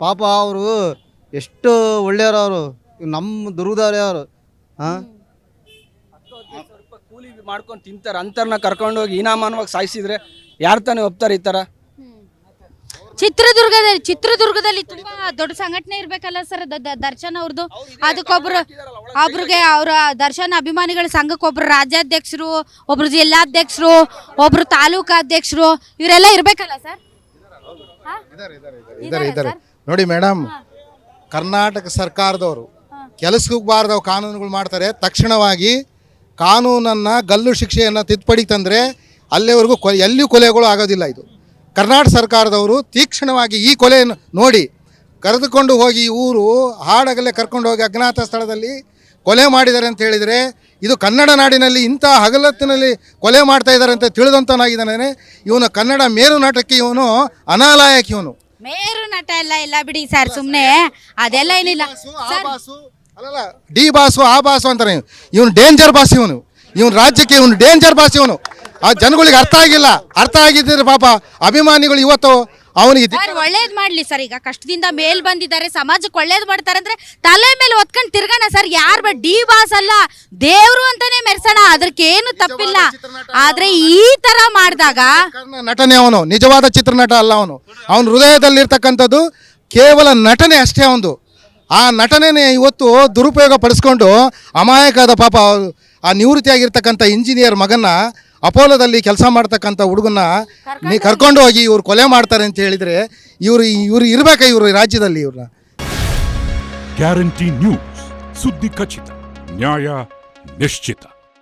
ಪಾಪ ಅವರು ಎಷ್ಟು ಒಳ್ಳೆಯವರು ಅವರು. ನಮ್ಮ ದುರ್ಗದವ್ರೆ ಅವರು. ಹಾಂ? ಸ್ವಲ್ಪ ಕೂಲಿ ಮಾಡ್ಕೊಂಡು ತಿಂತಾರೆ ಅಂತರ್ನ ಕರ್ಕೊಂಡೋಗಿ ಇನಾಮಾನವಾಗಿ ಸಾಯಿಸಿದ್ರೆ ಯಾರು ತಾನೇ ಒಪ್ತಾರೆ ಈ ಥರ ಚಿತ್ರದುರ್ಗದಲ್ಲಿ ಚಿತ್ರದುರ್ಗದಲ್ಲಿ ತುಂಬಾ ದೊಡ್ಡ ಸಂಘಟನೆ ಇರ್ಬೇಕಲ್ಲ ಸರ್ ದರ್ಶನ್ ಅವ್ರದ್ದು ಅದಕ್ಕೊಬ್ರು ಒಬ್ರಿಗೆ ಅವ್ರ ದರ್ಶನ್ ಅಭಿಮಾನಿಗಳ ಸಂಘಕ್ಕೊಬ್ರು ರಾಜ್ಯಾಧ್ಯಕ್ಷರು ಒಬ್ರು ಜಿಲ್ಲಾಧ್ಯಕ್ಷರು ಒಬ್ರು ತಾಲೂಕಾಧ್ಯಕ್ಷರು ಇವರೆಲ್ಲ ಇರ್ಬೇಕಲ್ಲ ಸರ್? ಇದ್ದಾರೆ ಇದ್ದಾರೆ ನೋಡಿ ಮೇಡಮ್ ಕರ್ನಾಟಕ ಸರ್ಕಾರದವರು ಕೆಲಸಕ್ಕೆ ಅವ್ರು ಕಾನೂನುಗಳು ಮಾಡ್ತಾರೆ ತಕ್ಷಣವಾಗಿ ಕಾನೂನನ್ನು ಗಲ್ಲು ಶಿಕ್ಷೆಯನ್ನು ತಿದ್ದುಪಡಿ ತಂದರೆ ಅಲ್ಲಿವರೆಗೂ ಕೊ ಎಲ್ಲಿಯೂ ಕೊಲೆಗಳು ಆಗೋದಿಲ್ಲ ಇದು. ಕರ್ನಾಟಕ ಸರ್ಕಾರದವರು ತೀಕ್ಷ್ಣವಾಗಿ ಈ ಕೊಲೆಯನ್ನು ನೋಡಿ ಕರೆದುಕೊಂಡು ಹೋಗಿ ಈ ಊರು ಹಾಡಗಲ್ಲೇ ಕರ್ಕೊಂಡು ಹೋಗಿ ಅಜ್ಞಾತ ಸ್ಥಳದಲ್ಲಿ ಕೊಲೆ ಮಾಡಿದ್ದಾರೆ ಅಂತ ಹೇಳಿದರೆ ಇದು ಕನ್ನಡ ನಾಡಿನಲ್ಲಿ ಇಂಥ ಹಗಲತ್ತಿನಲ್ಲಿ ಕೊಲೆ ಮಾಡ್ತಾ ಇದ್ದಾರೆ ಅಂತ ತಿಳಿದಂತನಾಗಿದ್ದಾನೆ. ಇವನು ಕನ್ನಡ ಮೇರು ನಾಟಕ್ಕೆ ಇವನು ಅನಾಲಾಯಕ ಇವನು. ಮೇರು ನಟ ಎಲ್ಲ ಇಲ್ಲ ಬಿಡಿ ಸರ್ ಸುಮ್ಮನೆ ಅದೆಲ್ಲ ಏನಿಲ್ಲ. ಸರ್ ಅಲ್ಲಲ್ಲ ಡಿ ಬಾಸು ಆ ಬಾಸು ಅಂತಾನೆ ಇವನು ಡೇಂಜರ್ ಬಾಸ್ ಇವನು. ಇವನು ರಾಜ್ಯಕ್ಕೆ ಇವನು ಡೇಂಜರ್ ಬಾಸ್ ಇವನು. ಆ ಜನಗಳಿಗೆ ಅರ್ಥ ಆಗಿಲ್ಲ. ಅರ್ಥ ಆಗಿದ್ದರೆ ಪಾಪ. ಅಭಿಮಾನಿಗಳು ಇವತ್ತು ಅವನಿಗೆ ದಿ- ಸರ್ ಒಳ್ಳೇದ್ ಮಾಡ್ಲಿ ಸರ್ ಈಗ. ಕಷ್ಟದಿಂದ ಮೇಲ್ ಬಂದಿದ್ದಾರೆ ಸಮಾಜಕ್ಕೆ ಒಳ್ಳೇದ್ ಮಾಡ್ತಾರೆ ಅಂದ್ರೆ ತಲೆ ಮೇಲೆ ಒತ್ಕೊಂಡ್ ತಿರ್ಗಣ ಸರ್. ಯಾರ್ ಬ ಡಿ ಬಾಸ್ ಅಲ್ಲ ದೇವ್ರು ಅಂತಾನೆ ಮೆರ್ಸೋಣ. ಏನು ತಪ್ಪಿಲ್ಲ. ಆದ್ರೆ ಈ ತರ ಮಾಡಿದಾಗ ನಟನೆ ಅವನು. ನಿಜವಾದ ಚಿತ್ರನಟ ಅಲ್ಲ ಅವನು. ಅವನ ಹೃದಯದಲ್ಲಿರ್ತಕ್ಕಂಥದ್ದು ಕೇವಲ ನಟನೆ ಅಷ್ಟೇ ಅವನು ಆ ನಟನೆನೇ ಇವತ್ತು ದುರುಪಯೋಗ ಪಡಿಸ್ಕೊಂಡು ಅಮಾಯಕದ ಪಾಪ ಆ ನಿವೃತ್ತಿಯಾಗಿರ್ತಕ್ಕಂಥ ಇಂಜಿನಿಯರ್ ಮಗನ್ನ ಅಪೋಲೋದಲ್ಲಿ ಕೆಲಸ ಮಾಡ್ತಕ್ಕಂಥ ಹುಡುಗನ್ನ ನೀ ಕರ್ಕೊಂಡು ಹೋಗಿ ಇವ್ರು ಕೊಲೆ ಮಾಡ್ತಾರೆ ಅಂತ ಹೇಳಿದರೆ ಇವರು ಇವ್ರು ಇರ್ಬೇಕಾ ಇವರು ರಾಜ್ಯದಲ್ಲಿ ಇವ್ರನ್ನ? ಗ್ಯಾರಂಟಿ ನ್ಯೂಸ್ ಸುದ್ದಿ ಖಚಿತ ನ್ಯಾಯ ನಿಶ್ಚಿತ.